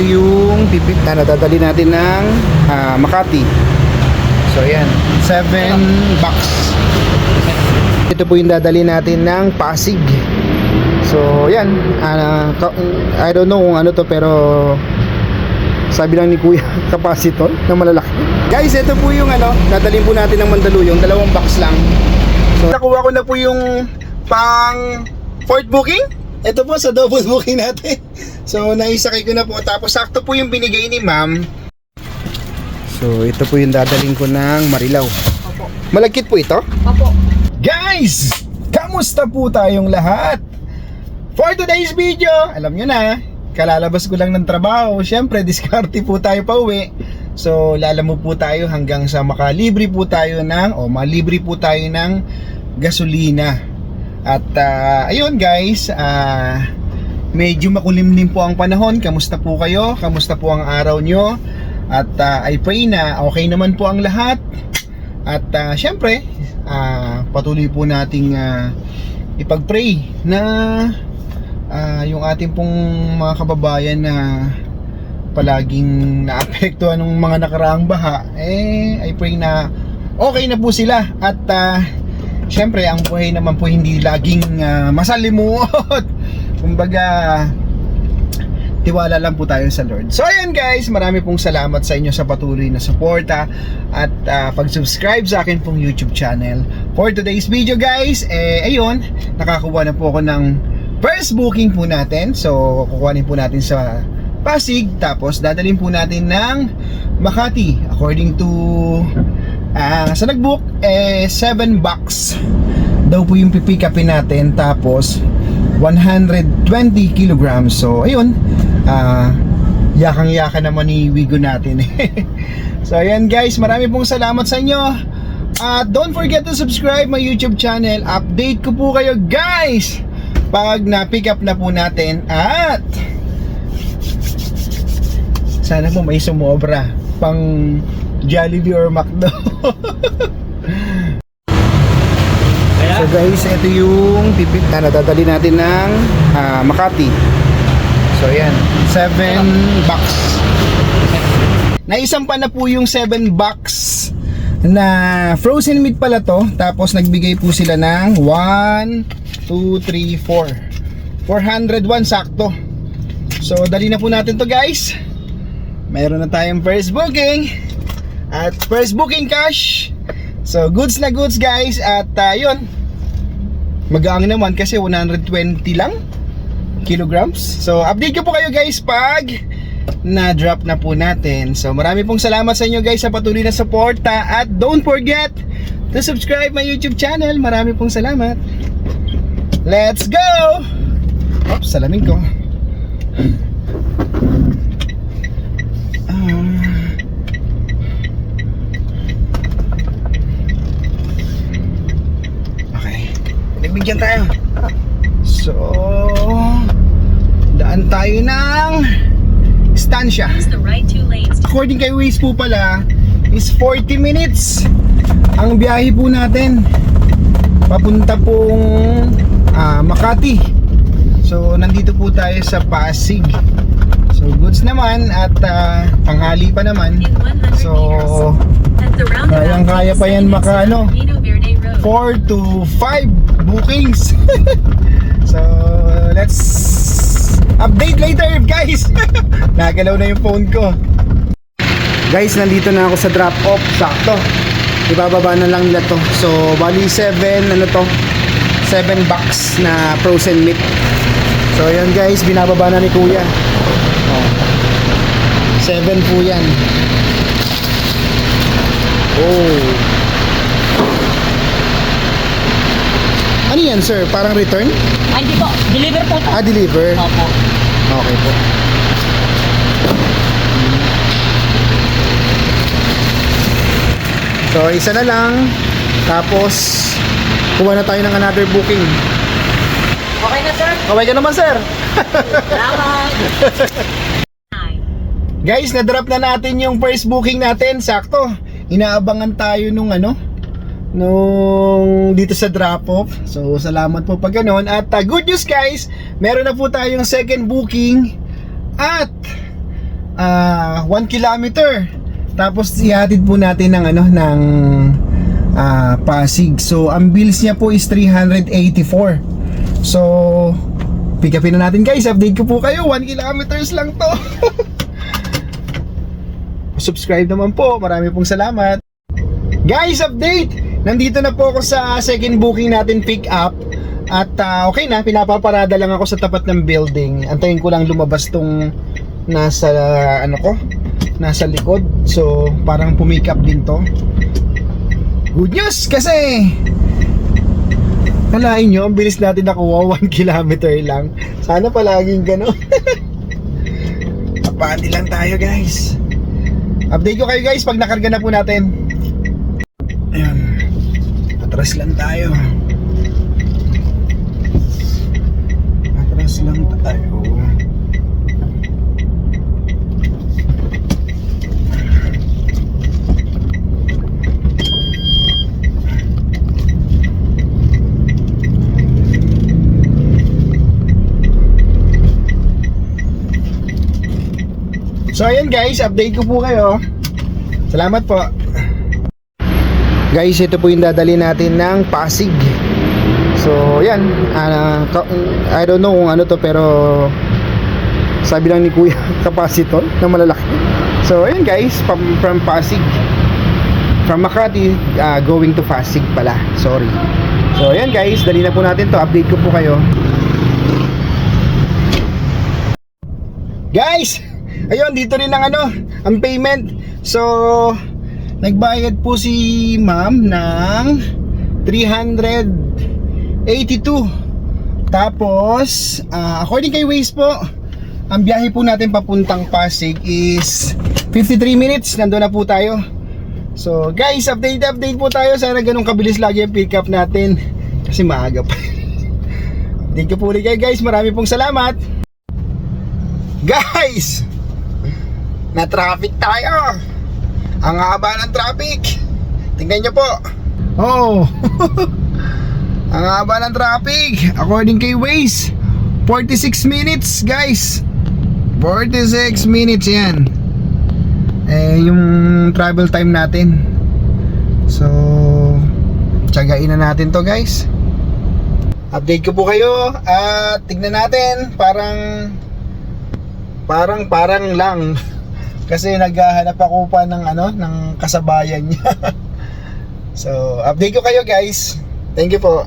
ito yung pipit na nadadali natin ng ah, Makati. So ayan, 7 bucks. Ito po yung dadali natin ng Pasig. So yan, ah, ka- I don't know kung ano to pero sabi lang ni Kuya capacitor na malalaki. Guys, ito po yung ano, dadalhin po natin ng Mandaluyong, dalawang box lang. So nakuha ko na po yung pang fourth booking. Ito po sa double booking natin. So naisakay ko na po tapos sakto po yung binigay ni Ma'am. So ito po yung dadalhin ko ng Marilao. Opo. Malagkit po ito? Opo. Guys, kamusta po tayong lahat? For today's video, alam nyo na, kalalabas ko lang ng trabaho. Siyempre, diskarte po tayo pa uwi. So, lalamo po tayo hanggang sa makalibre po tayo ng, o malibre po tayo ng gasolina. At ah, ayun guys, ah, medyo makulimlim po ang panahon. Kamusta po kayo? Kamusta po ang araw nyo? At ah, I pray na okay naman po ang lahat. At ah, syempre, ah, patuloy po nating ah, ipag-pray na ah, yung ating pong mga kababayan na palaging naapektuhan ng mga nakaraang baha, eh, I pray na okay na po sila. At ah, syempre, ang buhay naman po hindi laging ah, masalimuot. Kumbaga, tiwala lang po tayo sa Lord. So ayan guys, marami pong salamat sa inyo sa patuloy na suporta at ah, pag-subscribe sa akin pong YouTube channel. For today's video guys, eh ayun, nakakuha na po ako ng first booking po natin. So kukuhanin po natin sa Pasig tapos dadalhin po natin ng Makati according to ah sa nagbook eh 7 bucks daw po yung pipick upin natin tapos 120 kilograms. So, ayun. ah yakang-yaka naman ni Wigo natin. so, ayan guys. Marami pong salamat sa inyo. At don't forget to subscribe my YouTube channel. Update ko po kayo guys pag na-pick up na po natin at sana po may sumobra pang Jollibee or McDo. So guys, ito yung pipit na nadadali natin ng ah, Makati. So ayan, 7 bucks. Naisampa na po yung 7 bucks na frozen meat pala to. Tapos nagbigay po sila ng 1, 2, 3, 4. 401 sakto. So dali na po natin to guys. Meron na tayong first booking. At first booking cash. So goods na goods guys. At uh, yun, Magaang naman kasi 120 lang kilograms. So, update ko po kayo guys pag na-drop na po natin. So, marami pong salamat sa inyo guys sa patuloy na suporta at don't forget to subscribe my YouTube channel. Marami pong salamat. Let's go! Oops, salamin ko. Nagbigyan tayo. So, daan tayo ng lanes. According kay Waze po pala, is 40 minutes ang biyahe po natin. Papunta pong ah, Makati. So, nandito po tayo sa Pasig. So, goods naman at ah, tanghali pa naman. In 100 So, roundabout, kayang-kaya pa yan maka, ano. 4 to 5 bookings. so, let's update later guys. Nagalaw na yung phone ko. Guys, nandito na ako sa drop off. Sakto. Ibababa na lang nila to. So, bali 7, ano to? 7 bucks na frozen meat. So, ayan guys, binababa na ni Kuya. Oh. 7 po yan. Oh. Ano yan, sir? Parang return? Ay, hindi po. Deliver po to. Ah, deliver. Opo. Okay po. So, isa na lang. Tapos, kuha na tayo ng another booking. Okay na, sir. Kaway ka naman, sir. Salamat. Guys, na-drop na natin yung first booking natin. Sakto. Inaabangan tayo nung ano, nung dito sa drop-off. So, salamat po pag ganun. At uh, good news guys, meron na po tayong second booking. At ah 1 kilometer. Tapos ihatid po natin ng ano ng ah, Pasig. So ang bills niya po is 384. So pick upin na natin guys. Update ko po kayo. 1 kilometers lang to. Subscribe naman po. Marami pong salamat. Guys, update! Nandito na po ako sa second booking natin pick up. At ah, okay na, pinapaparada lang ako sa tapat ng building. Antayin ko lang lumabas tong nasa ano ko, nasa likod. So, parang pumick up din to. Good news kasi Kalain nyo, ang bilis natin nakuha 1 kilometer lang. Sana palaging gano'n. Apandi lang tayo guys. Update ko kayo guys pag nakarga na po natin. Ayan. Atras lang tayo. Atras lang tayo. So ayan guys, update ko po kayo. Salamat po. Guys, ito po yung dadali natin ng Pasig. So, yan. ka- I don't know kung ano to pero sabi lang ni Kuya capacitor na malalaki. So, ayan guys, from, from Pasig. From Makati, ah, going to Pasig pala. Sorry. So, ayan guys, dali na po natin to. Update ko po kayo. Guys, ayun dito rin ang ano, ang payment. So, nagbayad po si Ma'am ng 382. Tapos, ah, according kay Waze po, ang biyahe po natin papuntang Pasig is 53 minutes. Nandoon na po tayo. So, guys, update update po tayo. Sana ganun kabilis lagi ang pick up natin kasi maaga pa. Thank you po ulit kayo guys. Marami pong salamat. Guys! Na traffic tayo! Ang haba ng traffic! Tingnan nyo po! Oh! Ang haba ng traffic! According kay Waze, 46 minutes guys! 46 minutes yan! Eh, yung travel time natin. So, tsagain na natin to guys. Update ko po kayo at tignan natin parang parang parang lang kasi naghahanap ako pa ng ano ng kasabayan niya. So update ko kayo guys. Thank you po.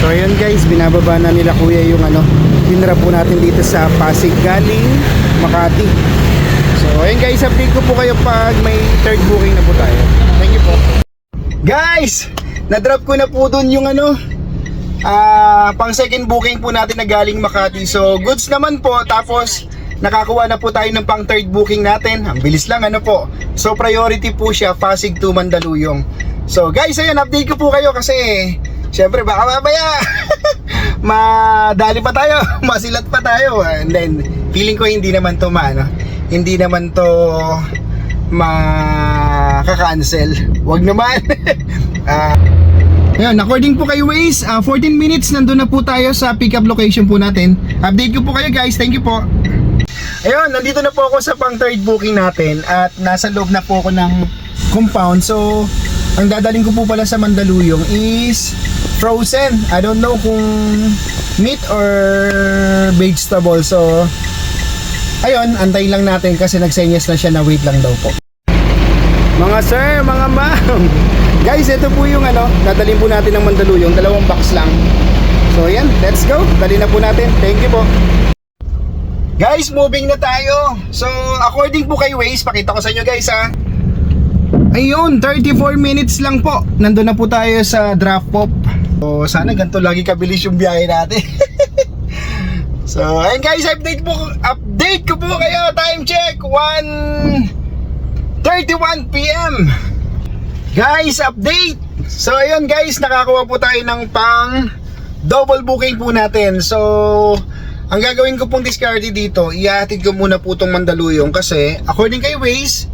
So ayun guys binababa na nila kuya yung ano tinra po natin dito sa Pasig galing Makati. So ayun guys update ko po kayo pag may third booking na po tayo. Thank you po. Guys na-drop ko na po dun yung ano Ah, pang second booking po natin na galing Makati. So, goods naman po. Tapos, nakakuha na po tayo ng pang third booking natin. Ang bilis lang, ano po. So, priority po siya, Pasig to Mandaluyong. So, guys, ayun, update ko po kayo kasi, syempre, baka mamaya, madali pa tayo, masilat pa tayo. And then, feeling ko hindi naman to maano, hindi naman to makaka-cancel. Wag naman. Ah, Ayun, according po kay Waze, ah, 14 minutes nandun na po tayo sa pickup location po natin. Update ko po kayo guys, thank you po. Ayun, nandito na po ako sa pang third booking natin at nasa loob na po ako ng compound. So, ang dadaling ko po pala sa Mandaluyong is frozen. I don't know kung meat or vegetable. So, ayun, antayin lang natin kasi nagsenyas na siya na wait lang daw po. Mga sir, mga ma'am. Guys, ito po yung ano, dadalhin po natin ng Mandaluyong, dalawang box lang. So yan, let's go. Dali na po natin. Thank you po. Guys, moving na tayo. So, according po kay Waze, pakita ko sa inyo guys ha. Ayun, 34 minutes lang po. Nandun na po tayo sa draft pop. So, sana ganito lagi kabilis yung biyahe natin. so, ayun guys, update po update ko po kayo. Time check 1 31 PM. Guys, update. So ayun guys, nakakuha po tayo ng pang double booking po natin. So ang gagawin ko pong discarte dito, ihatid ko muna po tong Mandaluyong kasi according kay Waze,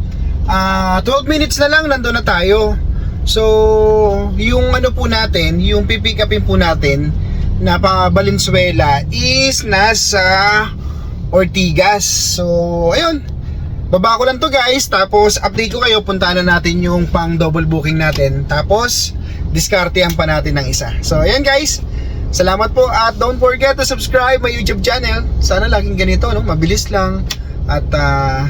ah 12 minutes na lang nandun na tayo. So, yung ano po natin, yung pipick upin po natin na pa Valenzuela is nasa Ortigas. So, ayun. Baba ko lang to guys, tapos update ko kayo, puntahan na natin yung pang double booking natin. Tapos, diskartehan pa natin ng isa. So, ayan guys. Salamat po at don't forget to subscribe my YouTube channel. Sana laging ganito, no? Mabilis lang at ah,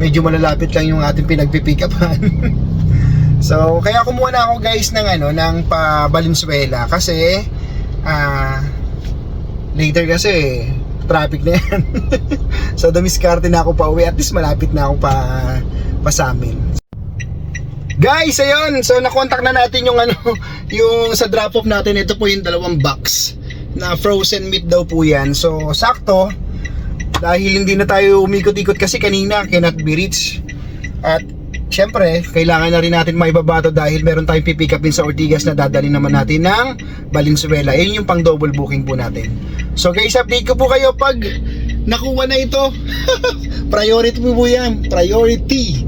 medyo malalapit lang yung ating pinagpipick upan. so, kaya kumuha na ako guys ng ano, ng pa Valenzuela kasi ah later kasi traffic na yan. so, dumiskarte na ako pa uwi. At least malapit na ako pa, pa sa amin. Guys, ayun. So, nakontak na natin yung ano, yung sa drop off natin. Ito po yung dalawang box na frozen meat daw po yan. So, sakto. Dahil hindi na tayo umikot-ikot kasi kanina cannot be reached. At syempre, kailangan na rin natin maibabato dahil meron tayong pipick upin sa Ortigas na dadali naman natin ng Valenzuela. Yun yung pang double booking po natin. So guys, update ko po kayo pag nakuha na ito. Priority po po yan. Priority.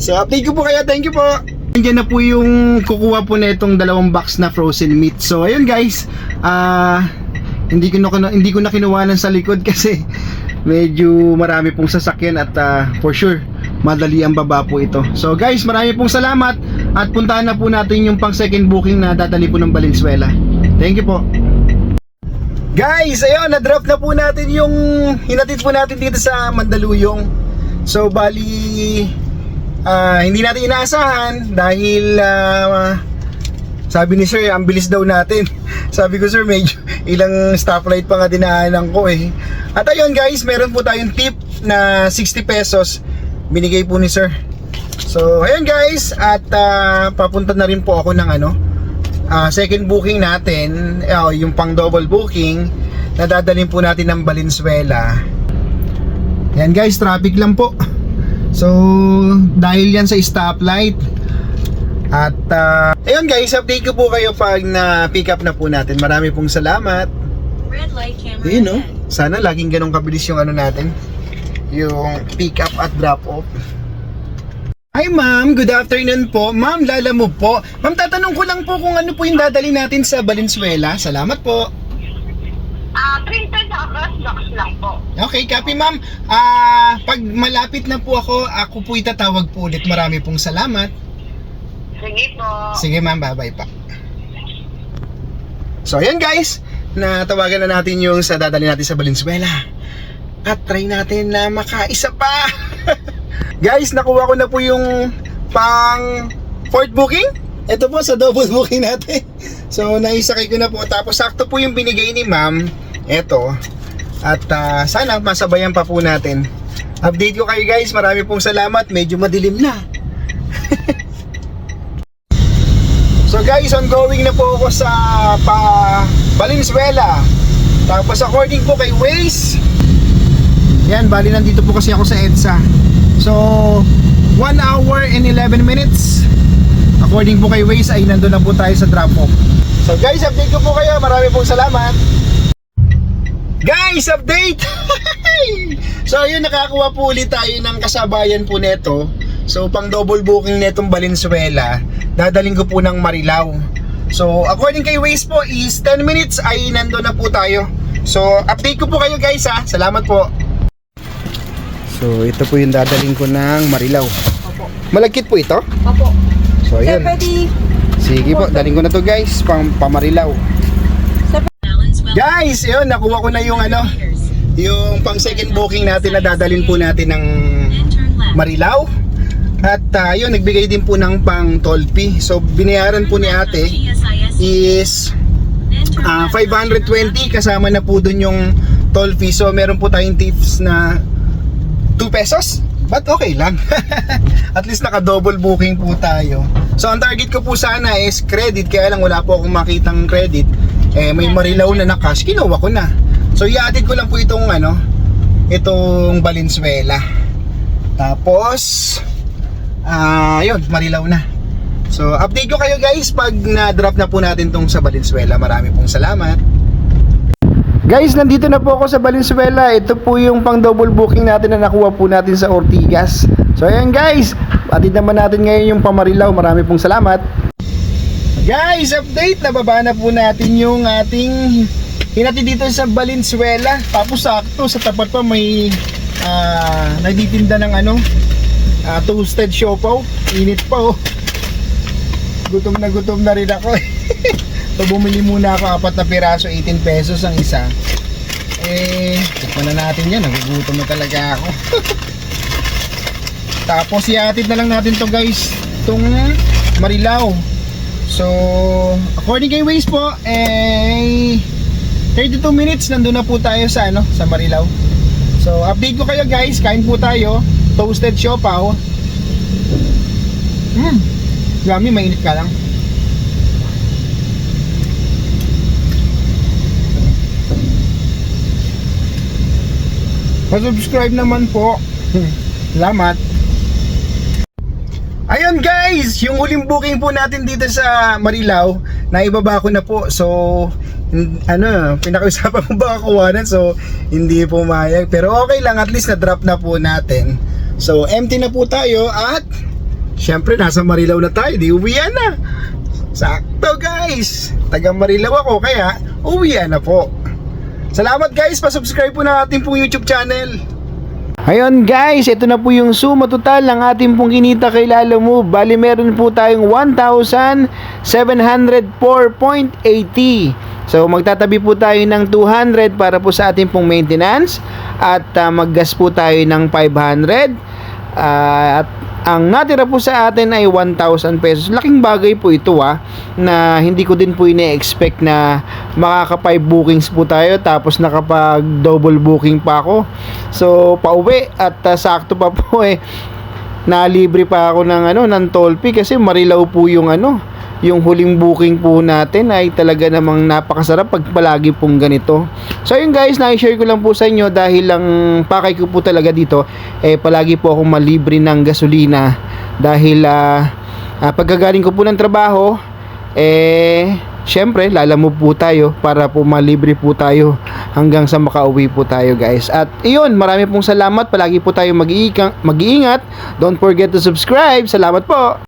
So update ko po kayo. Thank you po. Nandiyan na po yung kukuha po na itong dalawang box na frozen meat. So ayun guys, ah hindi ko na hindi ko na kinuwanan sa likod kasi medyo marami pong sasakyan at ah, for sure madali ang baba po ito. So guys, marami pong salamat at puntahan na po natin yung pang second booking na dadali po ng Valenzuela. Thank you po. Guys, ayun, na-drop na po natin yung hinatid po natin dito sa Mandaluyong. So, bali, ah, hindi natin inaasahan dahil ah, sabi ni sir, ang bilis daw natin. sabi ko sir, medyo ilang stoplight pa nga dinaanan ko eh. At ayun guys, meron po tayong tip na 60 pesos binigay po ni sir. So, ayun guys, at ah, papunta na rin po ako ng ano, ah, second booking natin, ah, yung pang double booking, na dadalhin po natin ng Valenzuela. Yan guys, traffic lang po. So, dahil yan sa stoplight, at ah, ayun guys, update ko po kayo pag na pick up na po natin. Marami pong salamat. Red light camera Ayun no, sana laging ganun kabilis yung ano natin, yung pick up at drop off. Hi ma'am, good afternoon po. Ma'am, lala mo po. Ma'am, tatanong ko lang po kung ano po yung dadali natin sa Valenzuela. Salamat po. Ah, printed na box lang po. Okay, copy ma'am. Ah, pag malapit na po ako, ako po itatawag po ulit. Marami pong salamat. Sige po. Sige ma'am, bye-bye pa. So ayan guys, natawagan na natin yung sa dadali natin sa Valenzuela. At try natin na makaisa pa. guys, nakuha ko na po yung pang fourth booking. Ito po sa double booking natin. So naisakay ko na po. Tapos sakto po yung binigay ni ma'am. Ito. At ah, sana masabayan pa po natin. Update ko kayo guys. Marami pong salamat. Medyo madilim na. So guys, ongoing na po ako sa pa Valenzuela. Tapos according po kay Waze, yan, bali nandito po kasi ako sa EDSA. So, 1 hour and 11 minutes. According po kay Waze ay nandun na po tayo sa drop off. So guys, update ko po kayo. Marami pong salamat. Guys, update! so yun, nakakuha po ulit tayo ng kasabayan po neto. So pang double booking netong Valenzuela, dadaling ko po ng Marilao. So according kay Waze po is 10 minutes ay nando na po tayo. So update ko po kayo guys ha. Salamat po. So ito po yung dadaling ko ng Marilao. Opo. Malagkit po ito? Opo. So ayun. Sige po, daling ko na to guys, pang pamarilaw. Guys, yun, nakuha ko na yung ano, yung pang second booking natin na dadalhin po natin ng. Marilao. At uh, yun, nagbigay din po ng pang fee. So, binayaran po ni ate is turn ah, left. 520 kasama na po dun yung toll fee. So, meron po tayong tips na 2 pesos. But okay lang. At least naka-double booking po tayo. So, ang target ko po sana is credit. Kaya lang wala po akong makitang credit. Eh, may marilaw na na cash. Kinuha ko na. So, i-added ko lang po itong ano, itong Valenzuela. Tapos, ah, yun, marilaw na. So, update ko kayo guys pag na-drop na po natin tong sa Valenzuela. Marami pong salamat. Guys, nandito na po ako sa Valenzuela. Ito po yung pang double booking natin na nakuha po natin sa Ortigas. So, ayan guys. Atid naman natin ngayon yung pamarilaw. Marami pong salamat. Guys, update. Nababa na po natin yung ating hinati dito sa Valenzuela. Tapos sakto, sa tapat pa may ah, nagtitinda ng ano, ah, toasted siopaw. Init pa oh. Gutom na gutom na rin ako eh. so bumili muna ako apat na piraso, 18 pesos ang isa. Eh, tikman na natin yan. Nagugutom na talaga ako. Tapos iatid na lang natin to guys. Itong Marilao. So, according kay Waze po, eh 32 minutes nandun na po tayo sa ano, sa Marilao. So, update ko kayo guys, kain po tayo. Toasted siopaw. Hmm. Yummy, mainit ka lang. Pa-subscribe naman po. Salamat. Ayun guys, yung huling booking po natin dito sa Marilao, naibaba ko na po. So, ano, pinakausapan ko baka kuwanan. So, hindi pumayag. Pero okay lang, at least na-drop na po natin. So, empty na po tayo at syempre nasa Marilao na tayo. Di uwian na. Sakto guys. Taga Marilao ako kaya uwian na po. Salamat guys, pa-subscribe po na ating pong YouTube channel. Ayun guys, ito na po yung suma total ng ating pong kinita kay Lalo Move. Bali meron po tayong 1,704.80. So magtatabi po tayo ng 200 para po sa ating pong maintenance at ah, maggas po tayo ng 500. Ah, at ang natira po sa atin ay 1,000 pesos. Laking bagay po ito ah, na hindi ko din po ine-expect na makaka 5 bookings po tayo tapos nakapag double booking pa ako. So, pauwi at ah, sakto pa po eh nalibre pa ako ng ano ng toll fee kasi Marilao po yung ano yung huling booking po natin ay talaga namang napakasarap pag palagi pong ganito. So yun guys, na-share ko lang po sa inyo dahil lang pakay ko po talaga dito eh palagi po akong malibre ng gasolina dahil ah ah, pagkagaling ko po ng trabaho eh syempre lalamove po tayo para po malibre po tayo hanggang sa makauwi po tayo guys. At iyon, marami pong salamat. Palagi po tayo mag-iingat. Don't forget to subscribe. Salamat po.